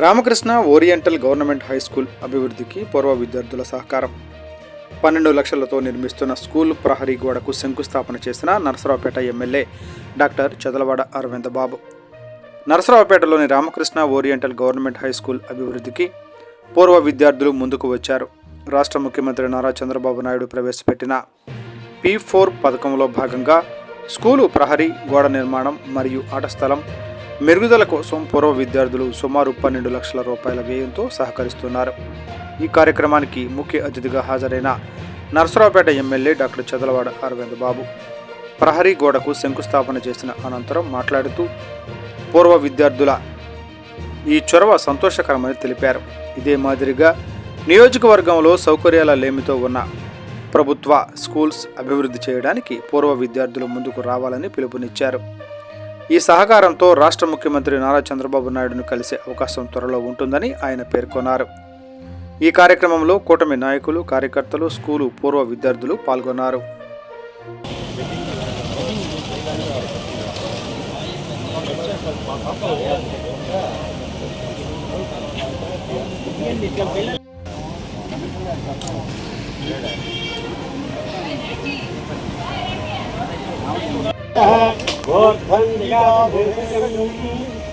Ramakrishna oriental government high school అభివృద్ధికి పూర్వ విద్యార్థుల సహకారం. పన్నెండు లక్షలతో నిర్మిస్తున్న స్కూల్ ప్రహరీ గోడకు శంకుస్థాపన చేసిన Narasaraopet MLA doctor Chadalavada Aravinda Babu. నరసరావుపేటలోని Ramakrishna oriental government high school అభివృద్ధికి పూర్వ విద్యార్థులు ముందుకు వచ్చారు. రాష్ట్ర ముఖ్యమంత్రి నారా చంద్రబాబు నాయుడు ప్రవేశపెట్టిన పీ ఫోర్ పథకంలో భాగంగా స్కూలు ప్రహరీ గోడ నిర్మాణం మరియు ఆట స్థలం మెరుగుదల కోసం పూర్వ విద్యార్థులు సుమారు పన్నెండు లక్షల రూపాయల వ్యయంతో సహకరిస్తున్నారు. ఈ కార్యక్రమానికి ముఖ్య అతిథిగా హాజరైన నరసరావుపేట ఎమ్మెల్యే డాక్టర్ చదలవాడ అరవింద్ బాబు ప్రహరీ గోడకు శంకుస్థాపన చేసిన అనంతరం మాట్లాడుతూ పూర్వ విద్యార్థుల ఈ చొరవ సంతోషకరమని తెలిపారు. ఇదే మాదిరిగా నియోజకవర్గంలో సౌకర్యాల లేమితో ఉన్న ప్రభుత్వ స్కూల్స్ అభివృద్ధి చేయడానికి పూర్వ విద్యార్థులు ముందుకు రావాలని పిలుపునిచ్చారు. ఈ సహకారంతో రాష్ట్ర ముఖ్యమంత్రి నారా చంద్రబాబు నాయుడును కలిసే అవకాశం త్వరలో ఉంటుందని ఆయన పేర్కొన్నారు. ఈ కార్యక్రమంలో కూటమి నాయకులు కార్యకర్తలు స్కూలు పూర్వ విద్యార్థులు పాల్గొన్నారు.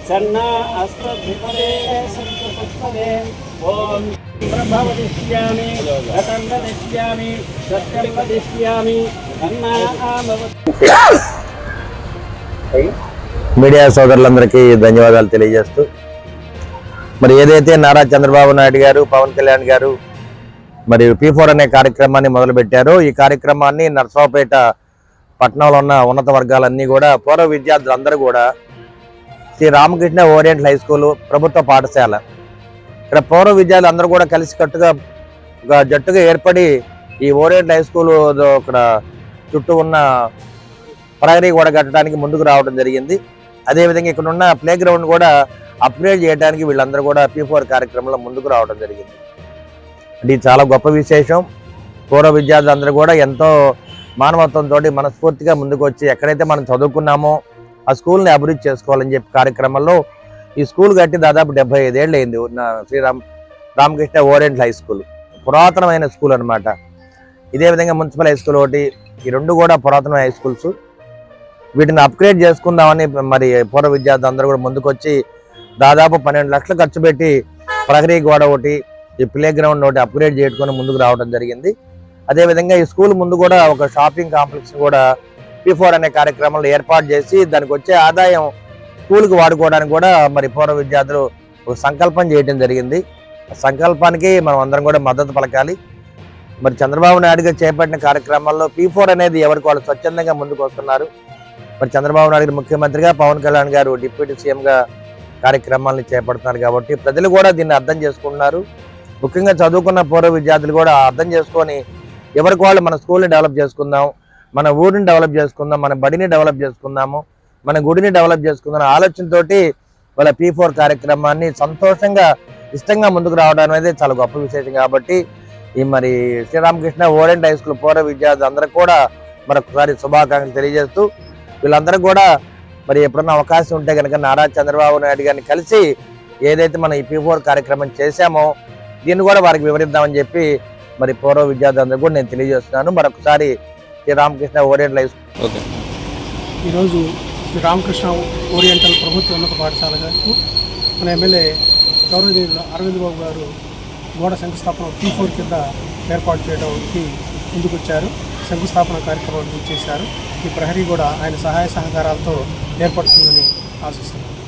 సన్నా ఓం బ్రహ్మవదిష్యామి మీడియా సోదరులందరికీ ధన్యవాదాలు తెలియజేస్తూ మరి ఏదైతే నారా చంద్రబాబు నాయుడు గారు పవన్ కళ్యాణ్ గారు మరియు పీ ఫోర్ అనే కార్యక్రమాన్ని మొదలుపెట్టారో ఈ కార్యక్రమాన్ని నర్సాపేట పట్టణంలో ఉన్న ఉన్నత వర్గాలన్నీ కూడా పూర్వ విద్యార్థులందరూ కూడా Shri Ramakrishna oriental high school ప్రభుత్వ పాఠశాల. ఇక్కడ పూర్వ విద్యార్థులు అందరూ కూడా కలిసికట్టుగా ఒక జట్టుగా ఏర్పడి ఈ ఓరియంటల్ హై స్కూల్ ఇక్కడ చుట్టూ ఉన్న ప్రహరీ కూడా కట్టడానికి ముందుకు రావడం జరిగింది. అదేవిధంగా ఇక్కడ ఉన్న ప్లే గ్రౌండ్ కూడా అప్గ్రేడ్ చేయడానికి వీళ్ళందరూ కూడా పీ ఫోర్ కార్యక్రమంలో ముందుకు రావడం జరిగింది. అంటే ఇది చాలా గొప్ప విశేషం. పూర్వ విద్యార్థులందరూ కూడా ఎంతో మానవత్వంతో మనస్ఫూర్తిగా ముందుకు వచ్చి ఎక్కడైతే మనం చదువుకున్నామో ఆ స్కూల్ని అభివృద్ధి చేసుకోవాలని చెప్పి కార్యక్రమంలో ఈ స్కూల్ కట్టి దాదాపు డెబ్బై ఐదేళ్ళు అయింది Sriram Ramakrishna oriental high school. పురాతనమైన స్కూల్ అన్నమాట. ఇదే విధంగా మున్సిపల్ హై స్కూల్ ఒకటి ఈ రెండు కూడా పురాతనమైన హై స్కూల్స్. వీటిని అప్గ్రేడ్ చేసుకుందామని మరి పూర్వ విద్యార్థులు అందరూ కూడా ముందుకొచ్చి దాదాపు పన్నెండు లక్షలు ఖర్చు పెట్టి ప్రహరీ గోడ ఒకటి ఈ ప్లే గ్రౌండ్ ఒకటి అప్గ్రేడ్ చేసుకొని ముందుకు రావడం జరిగింది. అదేవిధంగా ఈ స్కూల్ ముందు కూడా ఒక షాపింగ్ కాంప్లెక్స్ కూడా పీ ఫోర్ అనే కార్యక్రమంలో ఏర్పాటు చేసి దానికి వచ్చే ఆదాయం స్కూల్కి వాడుకోవడానికి కూడా మరి పూర్వ విద్యార్థులు ఒక సంకల్పం చేయడం జరిగింది. సంకల్పానికి మనం అందరం కూడా మద్దతు పలకాలి. మరి చంద్రబాబు నాయుడు గారు చేపట్టిన కార్యక్రమాల్లో పీ ఫోర్ అనేది ఎవరికి వాళ్ళు స్వచ్ఛందంగా ముందుకు వస్తున్నారు. మరి చంద్రబాబు నాయుడు ముఖ్యమంత్రిగా పవన్ కళ్యాణ్ గారు డిప్యూటీ సీఎంగా కార్యక్రమాలను చేపడుతున్నారు కాబట్టి ప్రజలు కూడా దీన్ని అర్థం చేసుకుంటున్నారు. ముఖ్యంగా చదువుకున్న పూర్వ విద్యార్థులు కూడా అర్థం చేసుకొని ఎవరికి వాళ్ళు మన స్కూల్ని డెవలప్ చేసుకుందాం మన ఊరిని డెవలప్ చేసుకుందాం మన బడిని డెవలప్ చేసుకుందాము మన గుడిని డెవలప్ చేసుకుందాం ఆలోచనతోటి వాళ్ళ పీ ఫోర్ కార్యక్రమాన్ని సంతోషంగా ఇష్టంగా ముందుకు రావడం అనేది చాలా గొప్ప విశేషం కాబట్టి ఈ మరి శ్రీరామకృష్ణ ఓరెంట్ హై స్కూల్ పూర్వ విద్యార్థులు అందరూ కూడా మరొకసారి శుభాకాంక్షలు తెలియజేస్తూ వీళ్ళందరూ కూడా మరి ఎప్పుడన్నా అవకాశం ఉంటే కనుక నారా చంద్రబాబు నాయుడు గారిని కలిసి ఏదైతే మనం ఈ పీ ఫోర్ కార్యక్రమం చేశామో దీన్ని కూడా వారికి వివరిద్దామని చెప్పి మరి పూర్వ విద్యార్థులందరూ కూడా నేను తెలియజేస్తున్నాను. మరొకసారి శ్రీరామకృష్ణ ఓరియంట్ హై స్కూల్. ఈరోజు శ్రీ రామకృష్ణ ఓరియంటల్ ప్రభుత్వ ఉన్నత పాఠశాల గారు మన ఎమ్మెల్యే గౌరవనీయులు అరవింద్ బాబు గారు గోడ శంకుస్థాపన పీ ఫోర్ కింద ఏర్పాటు చేయడానికి ముందుకొచ్చారు. శంకుస్థాపన కార్యక్రమాన్ని చేశారు. ఈ ప్రహరీ కూడా ఆయన సహాయ సహకారాలతో ఏర్పడుతుందని ఆశిస్తున్నాను